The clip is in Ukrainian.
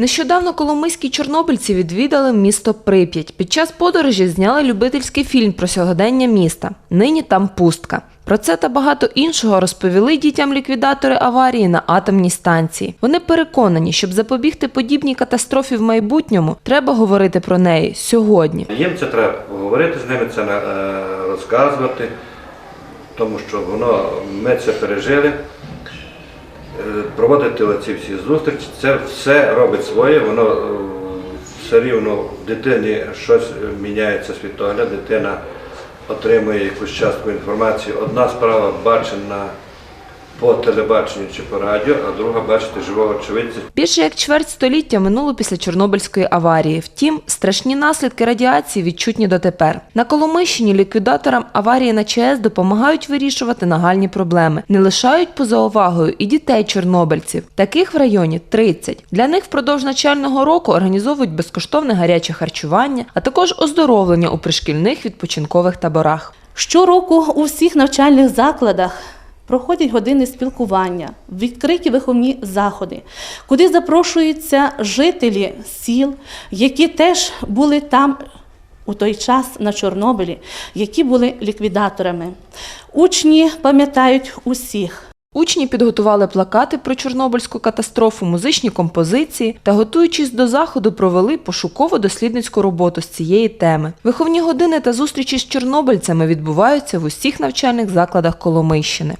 Нещодавно коломийські чорнобильці відвідали місто Прип'ять. Під час подорожі зняли любительський фільм про сьогодення міста. Нині там пустка. Про це та багато іншого розповіли дітям ліквідатори аварії на атомній станції. Вони переконані, щоб запобігти подібній катастрофі в майбутньому, треба говорити про неї сьогодні. Їм це треба говорити з ними, це е, розказувати, тому що воно ми це пережили. Е, Проводити оці всі зустрічі, це все робить своє, воно е, все рівно дитині щось міняється світогляд, дитина отримує якусь частку інформації. Одна справа бачена по телебаченню чи по радіо, а друга бачити живого очевидця Більше як чверть століття минуло після Чорнобильської аварії. Втім, страшні наслідки радіації відчутні дотепер. На Коломийщині ліквідаторам аварії на ЧАЕС допомагають вирішувати нагальні проблеми, не лишають поза увагою і дітей чорнобильців. Таких в районі 30. Для них впродовж навчального року організовують безкоштовне гаряче харчування, а також оздоровлення у пришкільних відпочинкових таборах. Щороку у всіх навчальних закладах проходять години спілкування, відкриті виховні заходи, куди запрошуються жителі сіл, які теж були там у той час на Чорнобилі, які були ліквідаторами. Учні пам'ятають усіх. Учні підготували плакати про Чорнобильську катастрофу, музичні композиції та, готуючись до заходу, провели пошуково-дослідницьку роботу з цієї теми. Виховні години та зустрічі з чорнобильцями відбуваються в усіх навчальних закладах Коломийщини.